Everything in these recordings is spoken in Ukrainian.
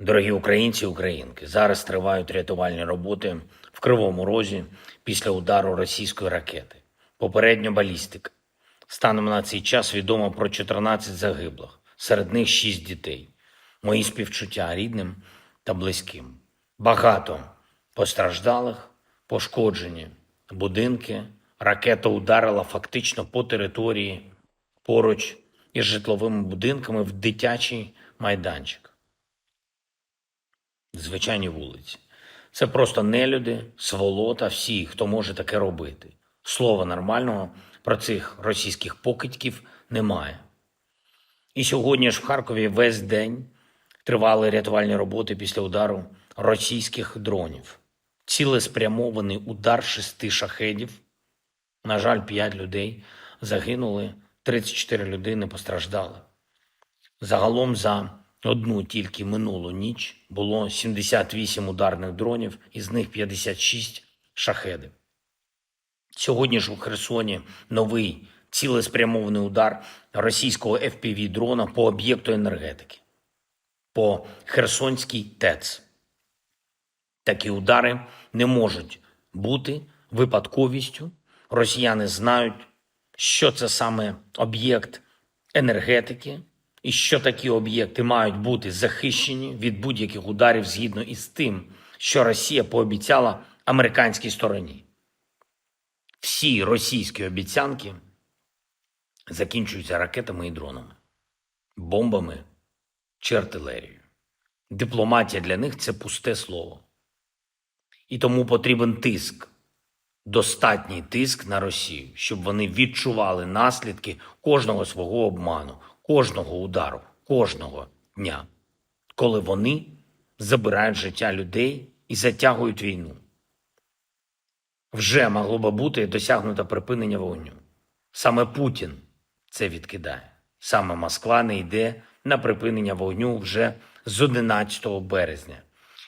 Дорогі українці і українки, зараз тривають рятувальні роботи в Кривому Розі після удару російської ракети. Попередньо балістика. Станом на цей час відомо про 14 загиблих, серед них 6 дітей. Мої співчуття рідним та близьким. Багато постраждалих, пошкоджені будинки. Ракета ударила фактично по території поруч із житловими будинками в дитячий майданчик звичайні вулиці. Це просто нелюди, сволота, всі, хто може таке робити. Слова нормального про цих російських покидьків немає. І сьогодні ж в Харкові весь день тривали рятувальні роботи після удару російських дронів. Цілеспрямований удар шести шахедів. На жаль, 5 людей загинули, 34 людини постраждали. Загалом за одну тільки минулу ніч було 78 ударних дронів, із них 56 шахедів. Сьогодні ж у Херсоні новий цілеспрямований удар російського FPV-дрона по об'єкту енергетики, по Херсонській ТЕЦ. Такі удари не можуть бути випадковістю. Росіяни знають, що це саме об'єкт енергетики, і що такі об'єкти мають бути захищені від будь-яких ударів згідно із тим, що Росія пообіцяла американській стороні. Всі російські обіцянки закінчуються ракетами і дронами, бомбами чи артилерією. Дипломатія для них це пусте слово. І тому потрібен тиск, достатній тиск на Росію, щоб вони відчували наслідки кожного свого обману, кожного удару, кожного дня, коли вони забирають життя людей і затягують війну. Вже могло би бути досягнуто припинення вогню. Саме Путін це відкидає. Саме Москва не йде на припинення вогню вже з 11 березня.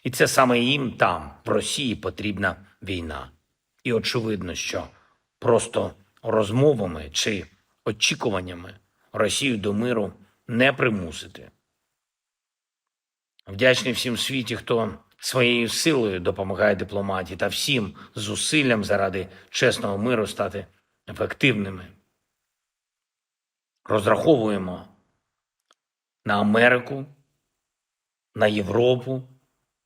І це саме їм там, в Росії, потрібна війна. І очевидно, що просто розмовами чи очікуваннями Росію до миру не примусити. Вдячний всім світі, хто своєю силою допомагає дипломатії та всім зусиллям заради чесного миру стати ефективними. Розраховуємо на Америку, на Європу,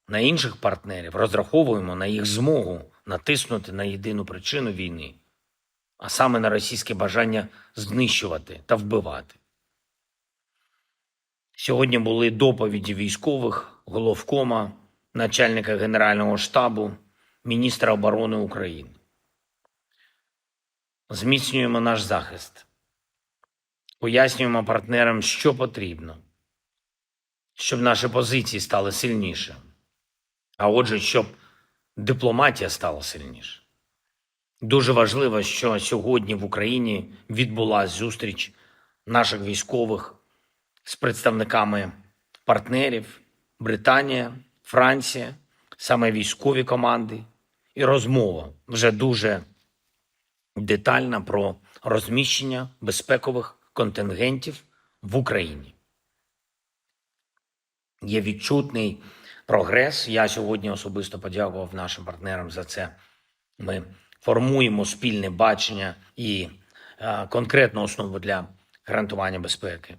на інших партнерів. Розраховуємо на їх змогу натиснути на єдину причину війни, а саме на російське бажання знищувати та вбивати. Сьогодні були доповіді військових, головкома, начальника Генерального штабу, міністра оборони України. Зміцнюємо наш захист, пояснюємо партнерам, що потрібно, щоб наші позиції стали сильніше, а отже, щоб дипломатія стала сильніше. Дуже важливо, що сьогодні в Україні відбулася зустріч наших військових з представниками партнерів Британія, Франція, саме військові команди, і розмова вже дуже детальна про розміщення безпекових контингентів в Україні. Є відчутний прогрес. Я сьогодні особисто подякував нашим партнерам за це. Ми формуємо спільне бачення і е, конкретну основу для гарантування безпеки.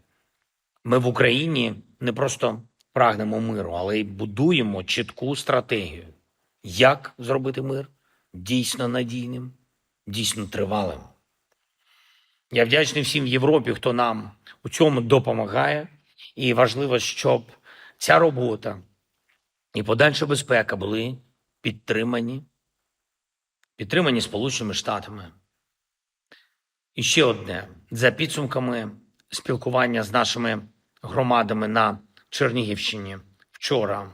Ми в Україні не просто прагнемо миру, але й будуємо чітку стратегію, як зробити мир дійсно надійним, дійсно тривалим. Я вдячний всім в Європі, хто нам у цьому допомагає. І важливо, щоб ця робота і подальша безпека були підтримані, підтримані Сполученими Штатами. І ще одне: за підсумками спілкування з нашими громадами на Чернігівщині вчора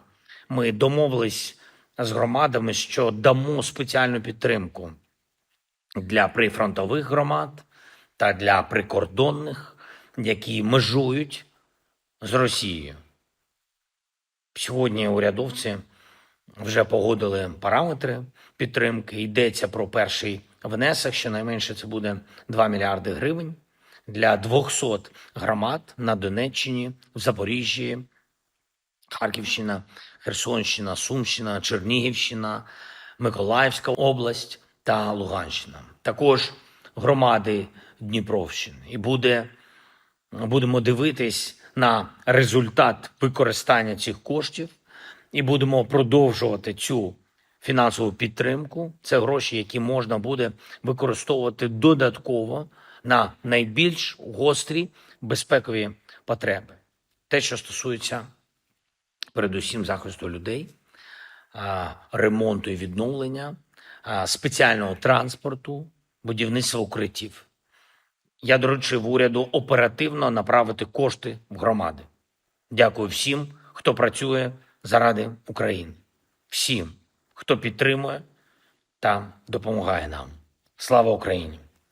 ми домовились з громадами, що дамо спеціальну підтримку для прифронтових громад та для прикордонних, які межують з Росією. Сьогодні урядовці вже погодили параметри підтримки. Йдеться про перший внесок, щонайменше це буде 2 мільярди гривень для 200 громад на Донеччині, в Запоріжжі, Харківщина, Херсонщина, Сумщина, Чернігівщина, Миколаївська область та Луганщина. Також громади Дніпровщини. І буде, будемо дивитись на результат використання цих коштів і будемо продовжувати цю фінансову підтримку. Це гроші, які можна буде використовувати додатково на найбільш гострі безпекові потреби. Те, що стосується передусім захисту людей, ремонту і відновлення, спеціального транспорту, будівництва укриттів. Я доручив уряду оперативно направити кошти в громади. Дякую всім, хто працює заради України, всім, хто підтримує та допомагає нам. Слава Україні!